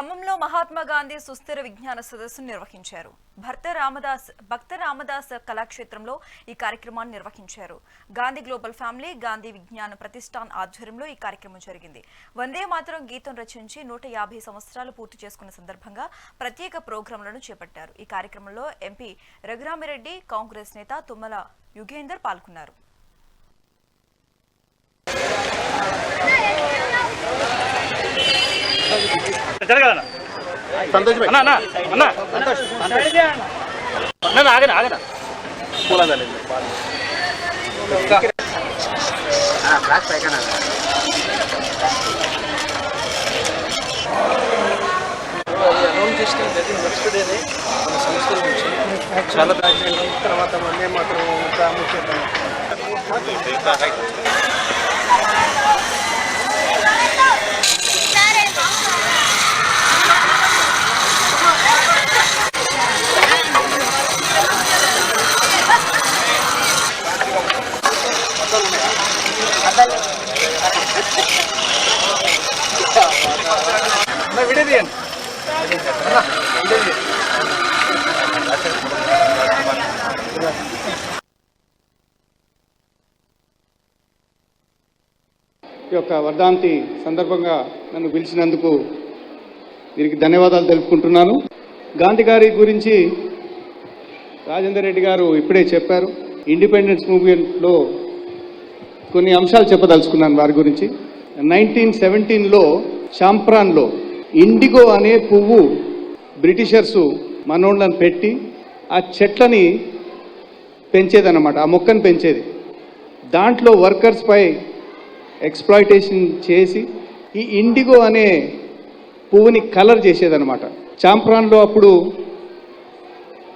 ఖమ్మంలో మహాత్మా గాంధీ సుస్థిర విజ్ఞాన సదస్సును నిర్వహించారు. భర్త రామదాస్ భక్త రామదాస్ కళాక్షేత్రంలో ఈ కార్యక్రమాన్ని నిర్వహించారు. గాంధీ గ్లోబల్ ఫ్యామిలీ గాంధీ విజ్ఞాన ప్రతిష్టాన్ ఆధ్వర్యంలో ఈ కార్యక్రమం జరిగింది. వందే మాత్రం గీతం రచించి నూట యాభై సంవత్సరాలు పూర్తి చేసుకున్న సందర్భంగా ప్రత్యేక ప్రోగ్రాంలను చేపట్టారు. ఈ కార్యక్రమంలో ఎంపీ రఘురామిరెడ్డి కాంగ్రెస్ నేత తుమ్మల యుగేందర్ పాల్గొన్నారు. జరగదన్న సంతోష్ అన్న అన్న అన్న. అన్న ఆగనా ఆగనా అనౌన్స్ చేసిన ప్రతి నెక్స్ట్ డేనే మన సంస్థల నుంచి చాలా ప్రాచీనం తర్వాత వందే మాత్రం ప్రాముఖ్యత ఈ యొక్క వర్ధాంతి సందర్భంగా నన్ను పిలిచినందుకు వీరికి ధన్యవాదాలు తెలుపుకుంటున్నాను. గాంధీ గారి గురించి రాజేందర్ రెడ్డి గారు ఇప్పుడే చెప్పారు. ఇండిపెండెన్స్ మూవ్మెంట్లో కొన్ని అంశాలు చెప్పదలుచుకున్నాను వారి గురించి. నైన్టీన్ సెవెంటీన్లో షాంప్రాన్లో ఇండిగో అనే పువ్వు బ్రిటిషర్సు మనోళ్ళని పెట్టి ఆ చెట్లని పెంచేదన్నమాట ఆ మొక్కను పెంచేది. దాంట్లో వర్కర్స్పై ఎక్స్ప్లాయిటేషన్ చేసి ఈ ఇండిగో అనే పువ్వుని కలర్ చేసేదన్నమాట. చాంప్రాన్లో అప్పుడు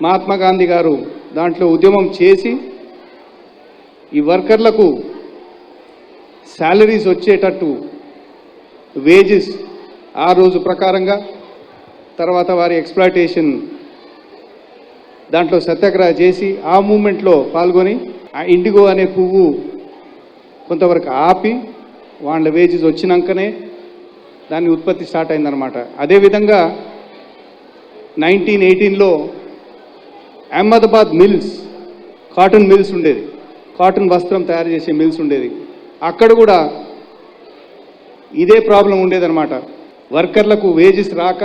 మహాత్మా గాంధీ గారు దాంట్లో ఉద్యమం చేసి ఈ వర్కర్లకు శాలరీస్ వచ్చేటట్టు వేజెస్ ఆ రోజు ప్రకారంగా తర్వాత వారి ఎక్స్ప్లాయిటేషన్ దాంట్లో సత్యాగ్రహ చేసి ఆ మూమెంట్లో పాల్గొని ఆ ఇండిగో అనే పువ్వు కొంతవరకు ఆపి వాళ్ళ వేజెస్ వచ్చినాకనే దాని ఉత్పత్తి స్టార్ట్ అయిందనమాట అదేవిధంగా నైన్టీన్ ఎయిటీన్లో అహ్మదాబాద్ మిల్స్ కాటన్ మిల్స్ ఉండేది. కాటన్ వస్త్రం తయారు చేసే మిల్స్ ఉండేది. అక్కడ కూడా ఇదే ప్రాబ్లం ఉండేదన్నమాట. వర్కర్లకు వేజెస్ రాక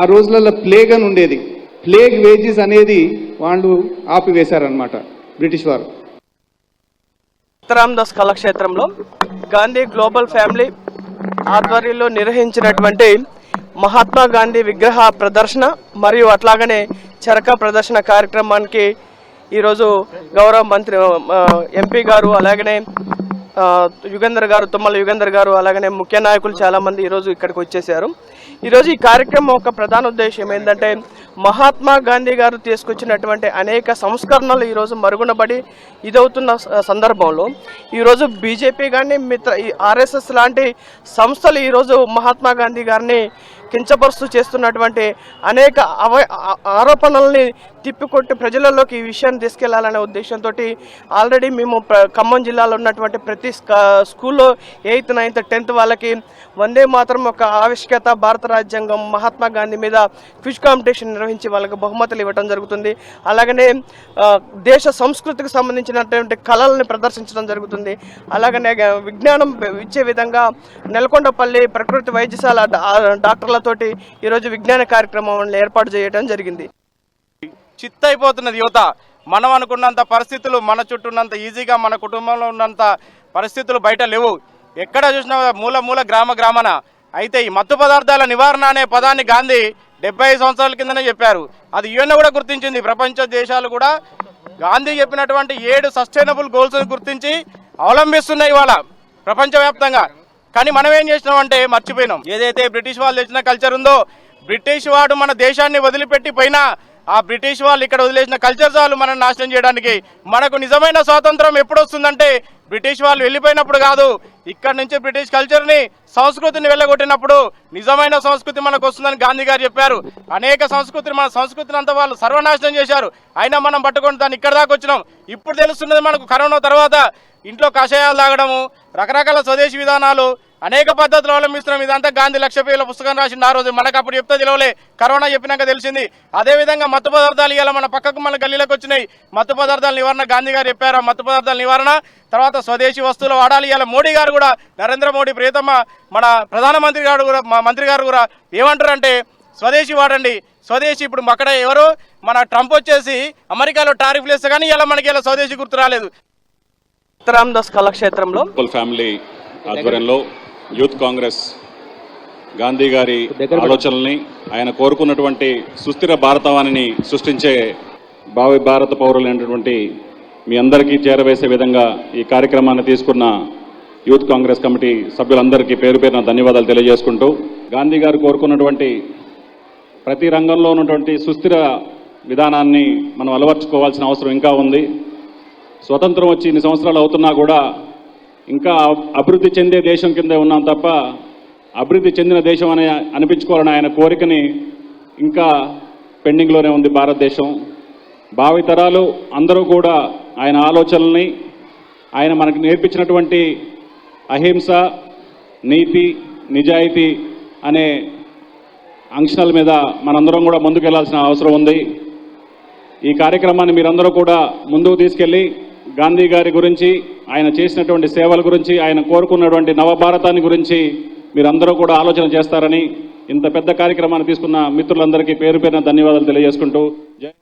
ఆ రోజులలో ప్లేగ్ అని ఉండేది. ప్లేగ్ వేజెస్ అనేది వాళ్ళు ఆపివేశారనమాట బ్రిటిష్ వారు. ఉత్తరాందాస్ కళాక్షేత్రంలో గాంధీ గ్లోబల్ ఫ్యామిలీ ఆధ్వర్యంలో నిర్వహించినటువంటి మహాత్మా గాంధీ విగ్రహ ప్రదర్శన మరియు అట్లాగనే చరక ప్రదర్శన కార్యక్రమానికి ఈరోజు గౌరవ మంత్రి ఎంపీ గారు అలాగనే యుగేందర్ యుగంధర్ గారు తుమ్మల యుగేందర్ గారు అలాగనే ముఖ్య నాయకులు చాలామంది ఈరోజు ఇక్కడికి వచ్చేసారు ఈరోజు ఈ కార్యక్రమం ఒక ప్రధాన ఉద్దేశం ఏంటంటే మహాత్మా గాంధీ గారు తీసుకొచ్చినటువంటి అనేక సంస్కరణలు ఈరోజు మరుగునబడి ఇదవుతున్న స- సందర్భంలో. ఈరోజు బీజేపీ కానీ మిత్ర ఈ ఆర్ఎస్ఎస్ లాంటి సంస్థలు ఈరోజు మహాత్మా గాంధీ గారిని కించపరుస్తూ చేస్తున్నటువంటి అనేక అవ ఆరోపణల్ని తిప్పికొట్టి ప్రజలలోకి ఈ విషయాన్ని తీసుకెళ్ళాలనే ఉద్దేశంతో ఆల్రెడీ మేము ఖమ్మం జిల్లాలో ఉన్నటువంటి ప్రతి స్క- స్కూల్లో ఎయిత్ నైన్త్ టెన్త్ వాళ్ళకి వందే మాత్రం ఒక ఆవిష్కత భారత రాజ్యాంగం మహాత్మా గాంధీ మీద క్విజ్ కాంపిటీషన్ నిర్వహించి వాళ్ళకి బహుమతులు ఇవ్వడం జరుగుతుంది. అలాగనే దేశ సంస్కృతికి సంబంధించినటువంటి కళలను ప్రదర్శించడం జరుగుతుంది. అలాగనే విజ్ఞానం ఇచ్చే విధంగా నెలకొండపల్లి ప్రకృతి వైద్యశాల డాక్టర్లతోటి ఈరోజు విజ్ఞాన కార్యక్రమం ఏర్పాటు చేయడం జరిగింది. చిత్తైపోతున్నది యువత. మనం అనుకున్నంత పరిస్థితులు మన చుట్టూ ఉన్నంత ఈజీగా మన కుటుంబంలో ఉన్నంత పరిస్థితులు బయట లేవు. ఎక్కడ చూసినా మూల మూల గ్రామ గ్రామన. అయితే ఈ మత్తు పదార్థాల నివారణ అనే పదాన్ని గాంధీ డెబ్బై సంవత్సరాల కిందనే చెప్పారు. అది యుఎన్ కూడా గుర్తించింది. ప్రపంచ దేశాలు కూడా గాంధీ చెప్పినటువంటి ఏడు సస్టైనబుల్ గోల్స్ గుర్తించి అవలంబిస్తున్నాయి ఇవాళ ప్రపంచవ్యాప్తంగా. కానీ మనం ఏం చేసినాం అంటే మర్చిపోయినాం. ఏదైతే బ్రిటిష్ వాళ్ళు తెచ్చిన కల్చర్ ఉందో బ్రిటిష్ వాడు మన దేశాన్ని వదిలిపెట్టి పోయినా ఆ బ్రిటిష్ వాళ్ళు ఇక్కడ వదిలేసిన కల్చర్ చాలు మనం నాశనం చేయడానికి. మనకు నిజమైన స్వాతంత్రం ఎప్పుడు వస్తుందంటే బ్రిటిష్ వాళ్ళు వెళ్ళిపోయినప్పుడు కాదు ఇక్కడ నుంచి బ్రిటిష్ కల్చర్ని సంస్కృతిని వెళ్ళగొట్టినప్పుడు నిజమైన సంస్కృతి మనకు వస్తుందని గాంధీ గారు చెప్పారు. అనేక సంస్కృతిని మన సంస్కృతిని అంతా వాళ్ళు సర్వనాశనం చేశారు. అయినా మనం పట్టుకొని దాన్ని ఇక్కడ దాకా వచ్చినాం. ఇప్పుడు తెలుస్తున్నది మనకు కరోనా తర్వాత. ఇంట్లో కషాయాలు తాగడము రకరకాల స్వదేశీ విధానాలు అనేక పద్ధతులు అవలంబిస్తున్నాం ఇదంతా గాంధీ లక్ష పేర్ల పుస్తకం రాసిండు. ఆ రోజు మనకు అప్పుడు చెప్తే తెలియలే కరోనా చెప్పినాక తెలిసింది. అదేవిధంగా మత్తు పదార్థాలు ఇవాళ మన పక్కకు మన గల్లీలోకి వచ్చినాయి. మత్తు పదార్థాల నివారణ గాంధీ గారు చెప్పారు. మత్తు పదార్థాల నివారణ తర్వాత స్వదేశీ వస్తువులు వాడాలి ఇవాళ మోడీ గారు కూడా నరేంద్ర మోడీ ప్రియతమ మన ప్రధానమంత్రి గారు కూడా మా మంత్రి గారు కూడా ఏమంటారంటే స్వదేశీ వాడండి. స్వదేశీ ఇప్పుడు అక్కడ ఎవరు? మన ట్రంప్ వచ్చేసి అమెరికాలో టారిఫ్లు వేస్తే కానీ ఇలా మనకి ఇలా స్వదేశీ గుర్తు రాలేదు. రామదాస్ కళాక్షేత్రంలో ఫ్యామిలీ ఆధ్వర్యంలో యూత్ కాంగ్రెస్ గాంధీ గారి ఆలోచనల్ని ఆయన కోరుకున్నటువంటి సుస్థిర భారతవాణిని సృష్టించే భావి భారత పౌరులైనటువంటి మీ అందరికీ చేరవేసే విధంగా ఈ కార్యక్రమాన్ని తీసుకున్న యూత్ కాంగ్రెస్ కమిటీ సభ్యులందరికీ పేరు పేరున ధన్యవాదాలు తెలియజేసుకుంటూ గాంధీ గారు కోరుకున్నటువంటి ప్రతి రంగంలో ఉన్నటువంటి సుస్థిర విధానాన్ని మనం అలవర్చుకోవాల్సిన అవసరం ఇంకా ఉంది. స్వతంత్రం వచ్చి ఇన్ని సంవత్సరాలు అవుతున్నా కూడా ఇంకా అభివృద్ధి చెందే దేశం కింద ఉన్నాం తప్ప అభివృద్ధి చెందిన దేశం అనే అనిపించుకోవాలని ఆయన కోరికని ఇంకా పెండింగ్లోనే ఉంది భారతదేశం. భావితరాలు అందరూ కూడా ఆయన ఆలోచనల్ని ఆయన మనకు నేర్పించినటువంటి అహింస నీతి నిజాయితీ అనే అంశాల మీద మనందరం కూడా ముందుకెళ్ళాల్సిన అవసరం ఉంది. ఈ కార్యక్రమాన్ని మీరందరూ కూడా ముందుకు తీసుకెళ్ళి గాంధీ గారి గురించి ఆయన చేసినటువంటి సేవల గురించి ఆయన కోరుకున్నటువంటి నవభారతాన్ని గురించి మీరందరూ కూడా ఆలోచన చేస్తారని ఇంత పెద్ద కార్యక్రమాన్ని తీసుకున్న మిత్రులందరికీ పేరు పేరున ధన్యవాదాలు తెలియజేసుకుంటూ జై